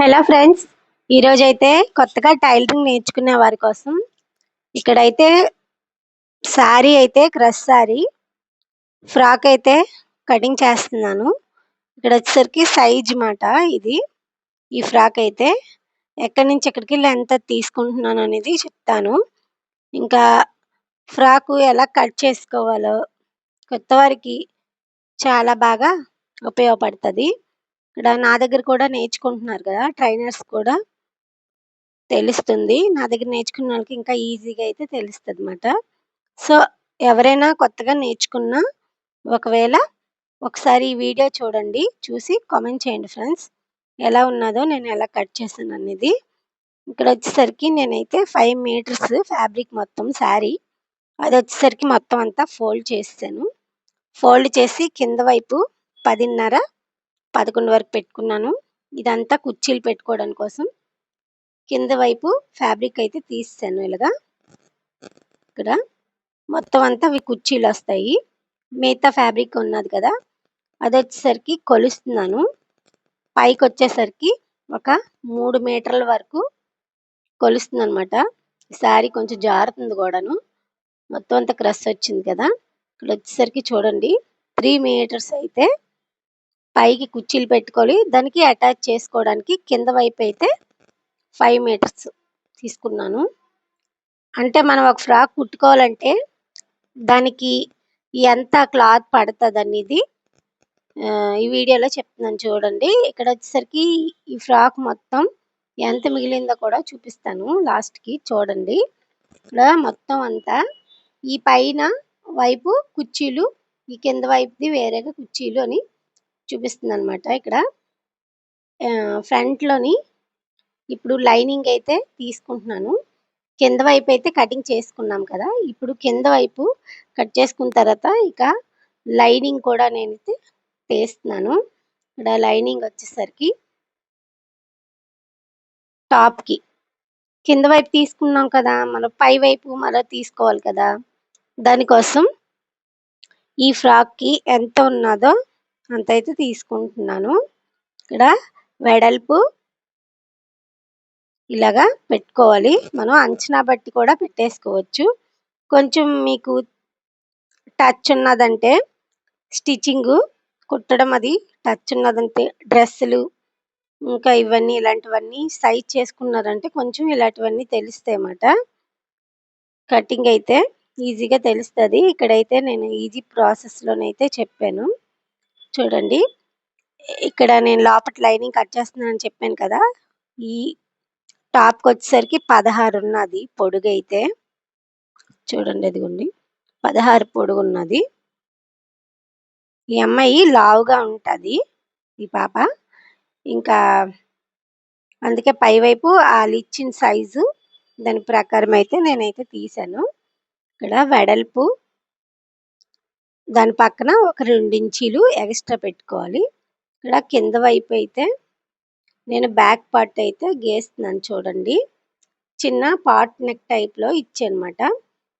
Hello friends ఈరోజు అయితే కొత్తగా టైలరింగ్ నేర్చుకునే వారి కోసం ఇక్కడైతే శారీ అయితే క్రష్ శారీ ఫ్రాక్ అయితే కటింగ్ చేస్తున్నాను. ఇక్కడ వచ్చేసరికి సైజ్ మాట ఇది. ఈ ఫ్రాక్ అయితే ఎక్కడి నుంచి ఎక్కడికి లెంత్ తీసుకుంటున్నాను అనేది చెప్తాను. ఇంకా ఫ్రాక్ ఎలా కట్ చేసుకోవాలో కొత్త వారికి చాలా బాగా ఉపయోగపడుతుంది. ఇక్కడ నా దగ్గర కూడా నేర్చుకుంటున్నారు కదా ట్రైనర్స్ కూడా. తెలుస్తుంది. నా దగ్గర నేర్చుకున్న వాళ్ళకి ఇంకా ఈజీగా అయితే తెలుస్తుంది అనమాట సో ఎవరైనా కొత్తగా నేర్చుకున్నా ఒకవేళ ఒకసారి ఈ వీడియో చూడండి. చూసి కామెంట్ చేయండి ఫ్రెండ్స్. ఎలా ఉన్నదో నేను ఎలా కట్ చేశాను అనేది. ఇక్కడ వచ్చేసరికి నేనైతే ఫైవ్ మీటర్స్ ఫ్యాబ్రిక్ మొత్తం శారీ. అది వచ్చేసరికి మొత్తం అంతా ఫోల్డ్ చేసాను ఫోల్డ్ చేసి కింద వైపు పదిన్నర పదకొండు వరకు పెట్టుకున్నాను. ఇదంతా కుర్చీలు పెట్టుకోవడం కోసం. కింద వైపు ఫ్యాబ్రిక్ అయితే తీస్తాను ఇలాగా. ఇక్కడ మొత్తం అంతా అవి కుర్చీలు వస్తాయి. మిగతా ఫ్యాబ్రిక్ ఉన్నది కదా అది వచ్చేసరికి కొలుస్తున్నాను. పైకి వచ్చేసరికి ఒక మూడు మీటర్ల వరకు కొలుస్తుంది అనమాట శారీ కొంచెం జారుతుంది కూడాను. మొత్తం అంతా క్రష్ వచ్చింది కదా. ఇక్కడ వచ్చేసరికి చూడండి త్రీ మీటర్స్ అయితే పైకి కుర్చీలు పెట్టుకొని దానికి అటాచ్ చేసుకోవడానికి కింద వైపు అయితే ఫైవ్ మీటర్స్ తీసుకున్నాను. అంటే మనం ఒక ఫ్రాక్ కుట్టుకోవాలంటే దానికి ఎంత క్లాత్ పడుతుంది అనేది ఈ వీడియోలో చెప్తున్నాను చూడండి. ఇక్కడ వచ్చేసరికి ఈ ఫ్రాక్ మొత్తం ఎంత మిగిలిందో కూడా చూపిస్తాను లాస్ట్కి చూడండి. ఇక్కడ మొత్తం అంతా ఈ పైన వైపు కుర్చీలు ఈ కింద వైపుది వేరేగా కుర్చీలు అని చూపిస్తుంది అనమాట ఇక్కడ ఫ్రంట్లోని ఇప్పుడు లైనింగ్ అయితే తీసుకుంటున్నాను. కింద వైపు అయితే కటింగ్ చేసుకున్నాం కదా. ఇప్పుడు కింద వైపు కట్ చేసుకున్న తర్వాత ఇక లైనింగ్ కూడా నేనైతే తీస్తున్నాను. ఇక్కడ లైనింగ్ వచ్చేసరికి టాప్కి. కింద వైపు తీసుకున్నాం కదా. మనం పై వైపు మరో తీసుకోవాలి కదా. దానికోసం ఈ ఫ్రాక్కి ఎంత ఉన్నదో అంత అయితే తీసుకుంటున్నాను. ఇక్కడ వెడల్పు ఇలాగా పెట్టుకోవాలి. మనం అంచనా బట్టి కూడా పెట్టేసుకోవచ్చు. కొంచెం మీకు టచ్ ఉన్నదంటే స్టిచ్చింగ్ కుట్టడం అది టచ్ ఉన్నదంటే డ్రెస్సులు ఇంకా ఇవన్నీ ఇలాంటివన్నీ సైజ్ చేసుకున్నారంటే కొంచెం ఇలాంటివన్నీ తెలుస్తాయి అన్నమాట. కటింగ్ అయితే ఈజీగా తెలుస్తుంది. ఇక్కడైతే నేను ఈజీ ప్రాసెస్ లోనైతే చెప్పాను. చూడండి. ఇక్కడ నేను లోపల లైనింగ్ కట్ చేస్తున్నానని చెప్పాను కదా. ఈ టాప్కి వచ్చేసరికి పదహారు ఉన్నది పొడుగు అయితే. చూడండి అదిగోండి. పదహారు పొడుగు ఉన్నది. ఈ అమ్మాయి లావుగా ఉంటుంది ఈ పాప. ఇంకా అందుకే పైవైపు వాళ్ళు ఇచ్చిన సైజు దాని ప్రకారం అయితే నేనైతే తీసాను. ఇక్కడ వెడల్పు దాని పక్కన ఒక రెండు ఇంచీలు ఎక్స్ట్రా పెట్టుకోవాలి. ఇక్కడ కింద వైపు అయితే నేను బ్యాక్ పార్ట్ అయితే గీస్తున్నాను చూడండి. చిన్న పార్ట్ నెక్ టైప్లో ఇచ్చానమాట.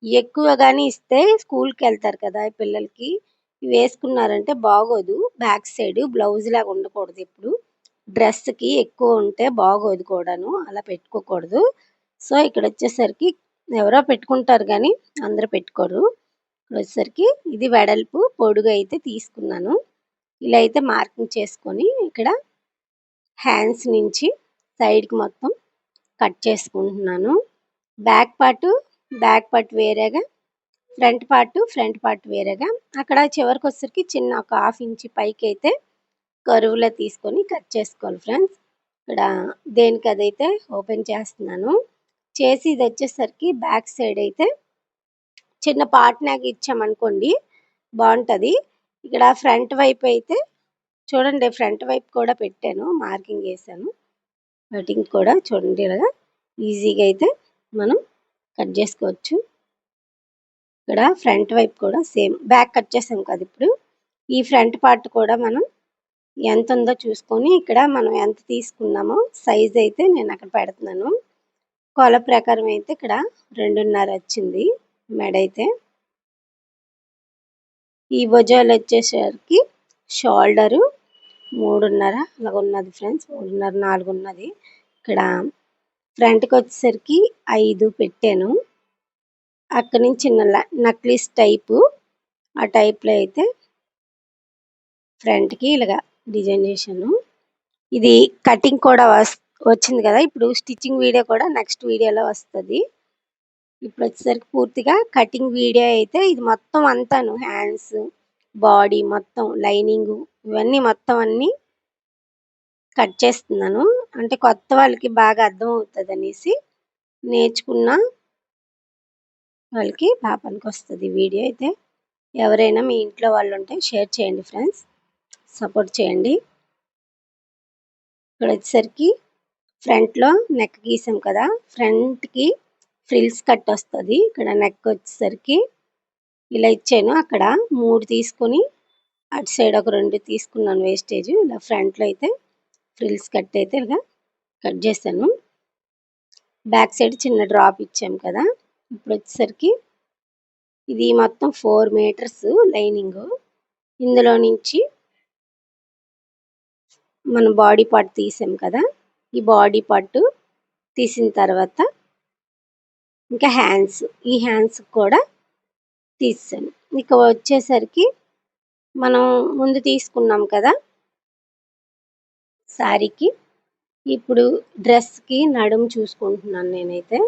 ఎక్కువగానే ఇస్తే స్కూల్కి వెళ్తారు కదా పిల్లలకి. వేసుకున్నారంటే బాగోదు. బ్యాక్ సైడ్ బ్లౌజ్ లాగా ఉండకూడదు ఇప్పుడు డ్రెస్కి ఎక్కువ ఉంటే బాగోదు కూడాను. అలా పెట్టుకోకూడదు. సో ఇక్కడ వచ్చేసరికి ఎవరో పెట్టుకుంటారు కానీ అందరూ పెట్టుకోరు. వచ్చేసరికి ఇది వెడల్పు పొడుగు అయితే తీసుకున్నాను. ఇలా అయితే మార్కింగ్ చేసుకొని ఇక్కడ హ్యాండ్స్ నుంచి సైడ్కి మొత్తం కట్ చేసుకుంటున్నాను. బ్యాక్ పార్ట్ బ్యాక్ పార్ట్ వేరేగా ఫ్రంట్ పార్ట్ ఫ్రంట్ పార్ట్ వేరేగా. అక్కడ చివరికి వచ్చేసరికి చిన్న ఒక హాఫ్ ఇంచ్ పైకి అయితే కరువులో తీసుకొని కట్ చేసుకోవాలి ఫ్రెండ్స్. ఇక్కడ దేనికి అదైతే ఓపెన్ చేస్తున్నాను. చేసి ఇది వచ్చేసరికి బ్యాక్ సైడ్ అయితే చిన్న పార్ట్ నాకు ఇచ్చామనుకోండి బాగుంటుంది. ఇక్కడ ఫ్రంట్ వైపు అయితే చూడండి ఫ్రంట్ వైపు కూడా పెట్టాను మార్కింగ్ వేసాను కటింగ్ కూడా చూడండి ఇలాగా ఈజీగా అయితే మనం కట్ చేసుకోవచ్చు. ఇక్కడ ఫ్రంట్ వైపు కూడా సేమ్ బ్యాక్ కట్ చేసాం కదా ఇప్పుడు. ఈ ఫ్రంట్ పార్ట్ కూడా మనం ఎంత ఉందో చూసుకొని ఇక్కడ మనం ఎంత తీసుకున్నామో సైజ్ అయితే నేను అక్కడ పెడుతున్నాను. కొల ప్రకారం అయితే ఇక్కడ రెండున్నర వచ్చింది. మెడ అయితే ఈ భుజాలు వచ్చేసరికి షోల్డరు మూడున్నర అలాగ ఉన్నది ఫ్రెండ్స్ మూడున్నర నాలుగు ఉన్నది ఇక్కడ ఫ్రంట్కి వచ్చేసరికి ఐదు పెట్టాను. అక్కడి నుంచి చిన్న నక్లీస్ టైపు ఆ టైప్లో అయితే ఫ్రంట్కి ఇలాగా డిజైన్ చేశాను. ఇది కటింగ్ కూడా వచ్చింది కదా ఇప్పుడు స్టిచ్చింగ్ వీడియో కూడా నెక్స్ట్ వీడియోలో వస్తుంది. ఇప్పుడు వచ్చేసరికి పూర్తిగా కటింగ్ వీడియో అయితే ఇది మొత్తం అంతాను. హ్యాండ్స్ బాడీ మొత్తం లైనింగ్ ఇవన్నీ మొత్తం అన్నీ కట్ చేస్తున్నాను. అంటే కొత్త వాళ్ళకి బాగా అర్థం అవుతుంది అనేసి నేర్చుకున్న వాళ్ళకి బాగా పనికొస్తుంది వీడియో అయితే. ఎవరైనా మీ ఇంట్లో వాళ్ళు ఉంటే షేర్ చేయండి ఫ్రెండ్స్ సపోర్ట్ చేయండి. ఇక్కడ వచ్చేసరికి ఫ్రంట్లో నెక్ గీసాం కదా ఫ్రంట్కి ఫ్రిల్స్ కట్ వస్తుంది ఇక్కడ నెక్ వచ్చేసరికి ఇలా ఇచ్చాను. అక్కడ మూడు తీసుకొని అటు సైడ్ ఒక రెండు తీసుకున్నాను వేస్టేజ్. ఇలా ఫ్రంట్లో అయితే ఫ్రిల్స్ కట్ అయితే ఇలా కట్ చేశాను. బ్యాక్ సైడ్ చిన్న డ్రాప్ ఇచ్చాము కదా. ఇప్పుడు వచ్చేసరికి ఇది మొత్తం ఫోర్ మీటర్స్ లైనింగ్. ఇందులో నుంచి మన బాడీ పార్ట్ తీసాం కదా. ఈ బాడీ పార్ట్ తీసిన తర్వాత ఇంకా హ్యాండ్స్ ఈ హ్యాండ్స్ కూడా తీసాను ఇక వచ్చేసరికి మనం ముందు తీసుకున్నాం కదా శారీకి ఇప్పుడు డ్రెస్కి నడుము చూసుకుంటున్నాను నేనైతే.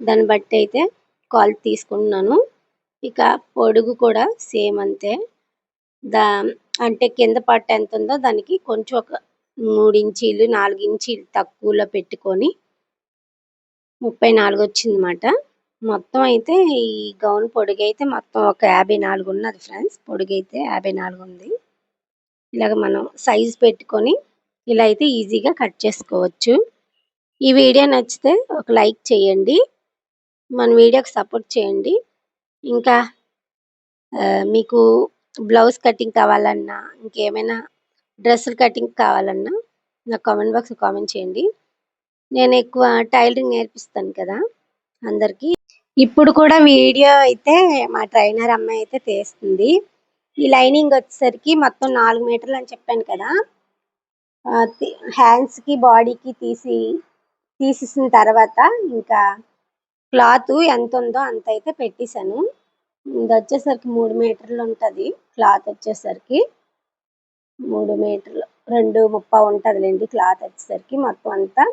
దాన్ని బట్టి అయితే కాల్ తీసుకుంటున్నాను. ఇక పొడుగు కూడా సేమ్ అంతే. దా అంటే కింద పట్టు ఎంత ఉందో దానికి కొంచెం ఒక మూడు ఇంచీలు నాలుగు ఇంచీలు తక్కువలో పెట్టుకొని ముప్పై నాలుగు వచ్చిందన్నమాట మొత్తం అయితే ఈ గౌన్ పొడిగైతే మొత్తం ఒక యాభై నాలుగు ఉన్నది ఫ్రెండ్స్. పొడిగైతే యాభై నాలుగు ఉంది ఇలాగ మనం సైజ్ పెట్టుకొని ఇలా అయితే ఈజీగా కట్ చేసుకోవచ్చు. ఈ వీడియో నచ్చితే ఒక లైక్ చేయండి. మన వీడియోకి సపోర్ట్ చేయండి. ఇంకా మీకు బ్లౌజ్ కటింగ్ కావాలన్నా ఇంకేమైనా డ్రెస్సులు కటింగ్ కావాలన్నా నా కామెంట్ బాక్స్ కామెంట్ చేయండి. నేను ఎక్కువ టైలరింగ్ నేర్పిస్తాను కదా అందరికీ. ఇప్పుడు కూడా వీడియో అయితే మా ట్రైనర్ అమ్మాయి అయితే తీస్తుంది. ఈ లైనింగ్ వచ్చేసరికి మొత్తం నాలుగు మీటర్లు అని చెప్పాను కదా. హ్యాండ్స్కి బాడీకి తీసి తీసేసిన తర్వాత ఇంకా క్లాత్ ఎంత ఉందో అంత అయితే పెట్టేశాను. ఇది వచ్చేసరికి మూడు మీటర్లు ఉంటుంది క్లాత్ వచ్చేసరికి మూడు మీటర్లు రెండు ముప్పై ఉంటుందిలేండి క్లాత్ వచ్చేసరికి మొత్తం అంతా.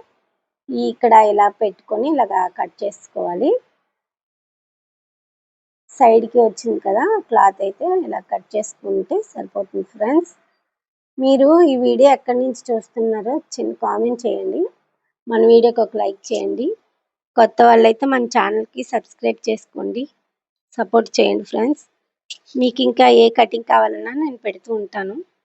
ఇక్కడ ఇలా పెట్టుకొని ఇలాగా కట్ చేసుకోవాలి. సైడ్కి వచ్చింది కదా క్లాత్ అయితే ఇలా కట్ చేసుకుంటే సరిపోతుంది ఫ్రెండ్స్. మీరు ఈ వీడియో ఎక్కడి నుంచి చూస్తున్నారో చిన్న కామెంట్ చేయండి. మన వీడియోకి ఒక లైక్ చేయండి. కొత్త వాళ్ళైతే మన ఛానల్కి సబ్స్క్రైబ్ చేసుకోండి. సపోర్ట్ చేయండి ఫ్రెండ్స్. మీకు ఇంకా ఏ కటింగ్ కావాలన్నా నేను పెడుతూ ఉంటాను.